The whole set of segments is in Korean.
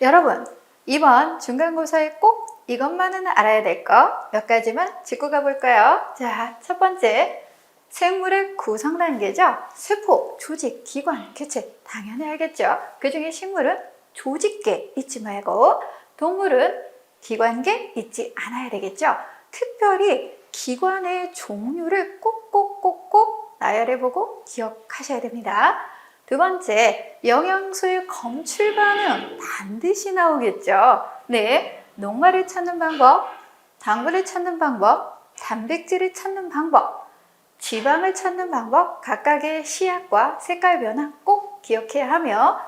여러분, 이번 중간고사에 꼭 이것만은 알아야 될 거 몇 가지만 짚고 가볼까요? 자, 첫 번째. 생물의 구성 단계죠. 세포, 조직, 기관, 개체. 당연히 알겠죠. 그 중에 식물은 조직계 잊지 말고, 동물은 기관계 잊지 않아야 되겠죠. 특별히 기관의 종류를 꼭꼭꼭꼭 나열해보고 기억하셔야 됩니다. 두 번째, 영양소의 검출 반응 반드시 나오겠죠. 네, 녹말을 찾는 방법, 당분을 찾는 방법, 단백질을 찾는 방법, 지방을 찾는 방법, 각각의 시약과 색깔 변화 꼭 기억해야 하며,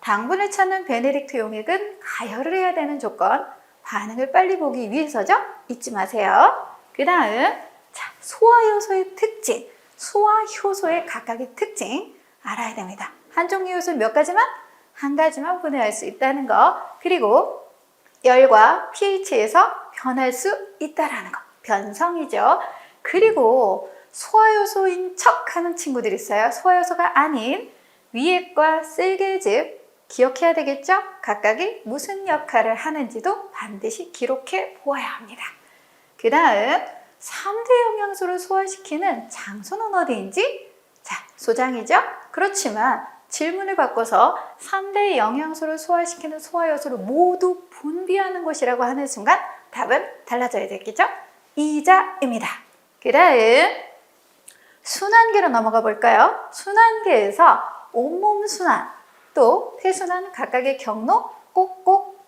당분을 찾는 베네딕트 용액은 가열을 해야 되는 조건, 반응을 빨리 보기 위해서죠. 잊지 마세요. 그 다음, 자, 소화효소의 특징, 소화효소의 각각의 특징 알아야 됩니다. 한 종류 효소 몇 가지만? 한 가지만 분해할 수 있다는 거. 그리고 열과 pH에서 변할 수 있다라는 거. 변성이죠. 그리고 소화효소인 척 하는 친구들이 있어요. 소화효소가 아닌 위액과 쓸개즙 기억해야 되겠죠? 각각이 무슨 역할을 하는지도 반드시 기록해 보아야 합니다. 그 다음 3대 영양소를 소화시키는 장소는 어디인지? 자, 소장이죠? 그렇지만 질문을 바꿔서 3대 영양소를 소화시키는 소화효소를 모두 분비하는 곳이라고 하는 순간 답은 달라져야 되겠죠? 이자입니다. 그 다음 순환계로 넘어가 볼까요? 순환계에서 온몸 순환 또 폐순환 각각의 경로 꼭꼭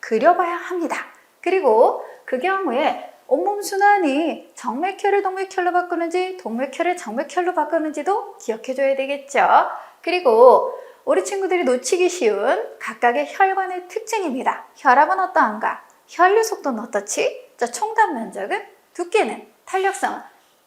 그려봐야 합니다. 그리고 그 경우에 온몸 순환이 정맥혈을 동맥혈로 바꾸는지 동맥혈을 정맥혈로 바꾸는지도 기억해 줘야 되겠죠. 그리고 우리 친구들이 놓치기 쉬운 각각의 혈관의 특징입니다. 혈압은 어떠한가? 혈류 속도는 어떻지? 자, 총단 면적은 두께는 탄력성은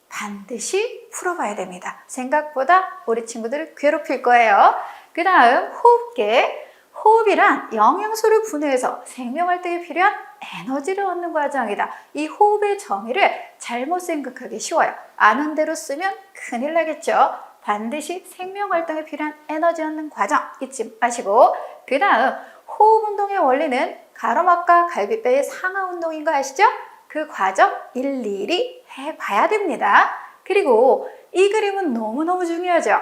반드시 풀어봐야 됩니다. 생각보다 우리 친구들을 괴롭힐 거예요. 그 다음 호흡계. 호흡이란 영양소를 분해해서 생명활동에 필요한 에너지를 얻는 과정이다. 이 호흡의 정의를 잘못 생각하기 쉬워요. 아는 대로 쓰면 큰일 나겠죠. 반드시 생명 활동에 필요한 에너지 얻는 과정 잊지 마시고 그 다음 호흡 운동의 원리는 가로막과 갈비뼈의 상하 운동인 거 아시죠? 그 과정 일일이 해봐야 됩니다. 그리고 이 그림은 너무너무 중요하죠.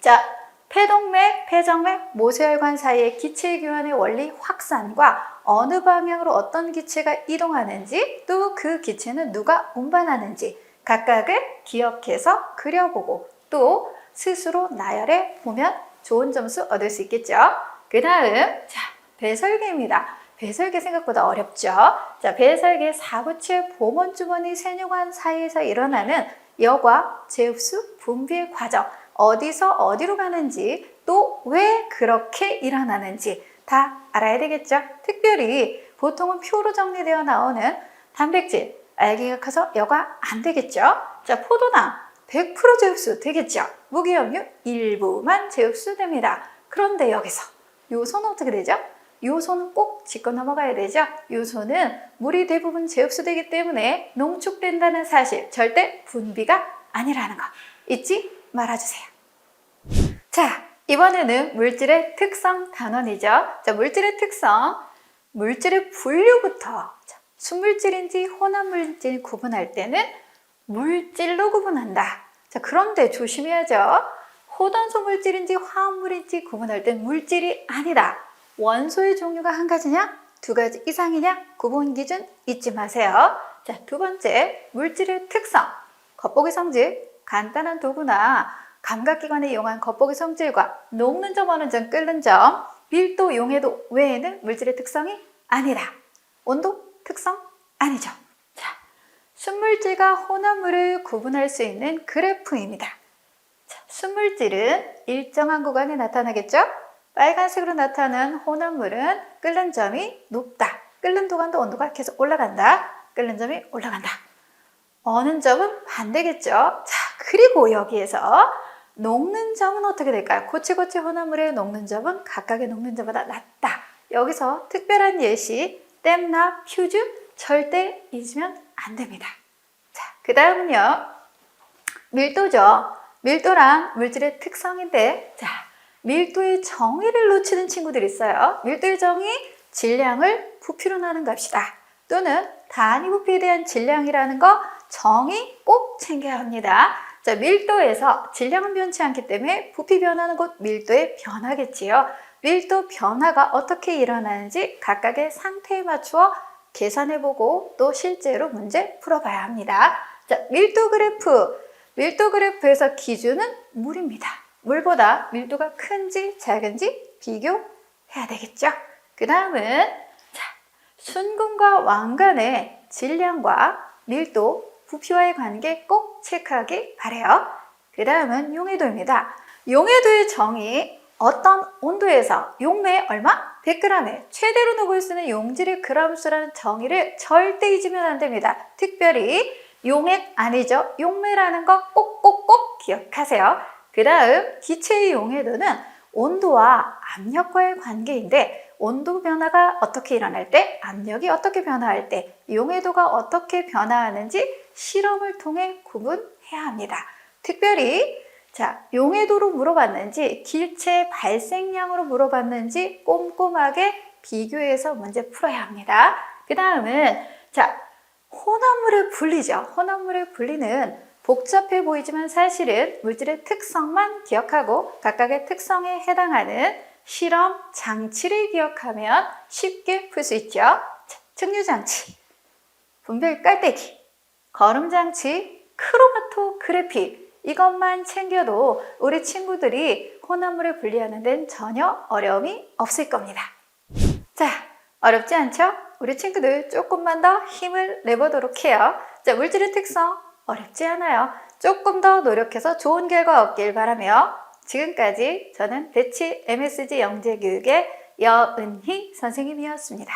자, 폐동맥, 폐정맥, 모세혈관 사이의 기체 교환의 원리 확산과 어느 방향으로 어떤 기체가 이동하는지 또 그 기체는 누가 운반하는지 각각을 기억해서 그려보고 또 스스로 나열해 보면 좋은 점수 얻을 수 있겠죠. 그 다음 자 배설계입니다. 배설계 생각보다 어렵죠. 자 배설계 사구체 보문주머니 세뇨관 사이에서 일어나는 여과 제흡수 분비의 과정 어디서 어디로 가는지 또 왜 그렇게 일어나는지 다 알아야 되겠죠. 특별히 보통은 표로 정리되어 나오는 단백질 알기가 커서 여과 안 되겠죠. 자 포도당 100% 제흡수 되겠죠. 무기염류 일부만 제흡수됩니다. 그런데 여기서 요소는 어떻게 되죠? 요소는 꼭 짚고 넘어가야 되죠. 요소는 물이 대부분 제흡수되기 때문에 농축된다는 사실 절대 분비가 아니라는 거 잊지 말아주세요. 자, 이번에는 물질의 특성 단원이죠. 자, 물질의 특성, 물질의 분류부터 자, 순물질인지 혼합물질 구분할 때는 물질로 구분한다. 자, 그런데 조심해야죠. 호단소 물질인지 화합물인지 구분할 땐 물질이 아니다. 원소의 종류가 한 가지냐? 두 가지 이상이냐? 구분 기준 잊지 마세요. 자, 두 번째, 물질의 특성. 겉보기 성질, 간단한 도구나 감각기관에 이용한 겉보기 성질과 녹는 점, 어는 점, 끓는 점, 밀도, 용해도 외에는 물질의 특성이 아니다. 온도, 특성 아니죠. 자, 순물질과 혼합물을 구분할 수 있는 그래프입니다. 자, 순물질은 일정한 구간에 나타나겠죠? 빨간색으로 나타난 혼합물은 끓는 점이 높다. 끓는 동안도 온도가 계속 올라간다. 끓는 점이 올라간다. 어는 점은 반대겠죠. 자, 그리고 여기에서 녹는 점은 어떻게 될까요? 고체고체 혼합물의 녹는 점은 각각의 녹는 점보다 낮다. 여기서 특별한 예시, 댐나, 퓨즈 절대 잊으면 안 됩니다. 자, 그 다음은요. 밀도죠. 밀도랑 물질의 특성인데, 자, 밀도의 정의를 놓치는 친구들이 있어요. 밀도의 정의, 질량을 부피로 나눈 값이다. 또는 단위 부피에 대한 질량이라는 거 정의 꼭 챙겨야 합니다. 자, 밀도에서 질량은 변치 않기 때문에 부피 변화는 곧 밀도의 변화겠지요. 밀도 변화가 어떻게 일어나는지 각각의 상태에 맞추어 계산해보고 또 실제로 문제 풀어봐야 합니다. 자, 밀도 그래프. 밀도 그래프에서 기준은 물입니다. 물보다 밀도가 큰지 작은지 비교해야 되겠죠. 그 다음은 자, 순금과 왕관의 질량과 밀도, 부피와의 관계 꼭 체크하기 바래요. 그 다음은 용해도입니다. 용해도의 정의 어떤 온도에서 용매 얼마? 100g에 최대로 녹을 수 있는 용질의 그람수라는 정의를 절대 잊으면 안 됩니다. 특별히 용액 아니죠. 용매라는 거 꼭꼭꼭 기억하세요. 그 다음 기체의 용해도는 온도와 압력과의 관계인데 온도 변화가 어떻게 일어날 때, 압력이 어떻게 변화할 때, 용해도가 어떻게 변화하는지 실험을 통해 구분해야 합니다. 특별히 자, 용해도로 물어봤는지, 기체 발생량으로 물어봤는지 꼼꼼하게 비교해서 문제 풀어야 합니다. 그 다음은 자, 혼합물의 분리죠. 혼합물의 분리는 복잡해 보이지만 사실은 물질의 특성만 기억하고 각각의 특성에 해당하는 실험 장치를 기억하면 쉽게 풀 수 있죠. 자, 증류 장치, 분별 깔때기, 거름 장치, 크로마토 그래피 이것만 챙겨도 우리 친구들이 혼합물을 분리하는 데는 전혀 어려움이 없을 겁니다. 자, 어렵지 않죠? 우리 친구들 조금만 더 힘을 내보도록 해요. 자, 물질의 특성 어렵지 않아요. 조금 더 노력해서 좋은 결과 얻길 바라며 지금까지 저는 대치 MSG 영재교육의 여은희 선생님이었습니다.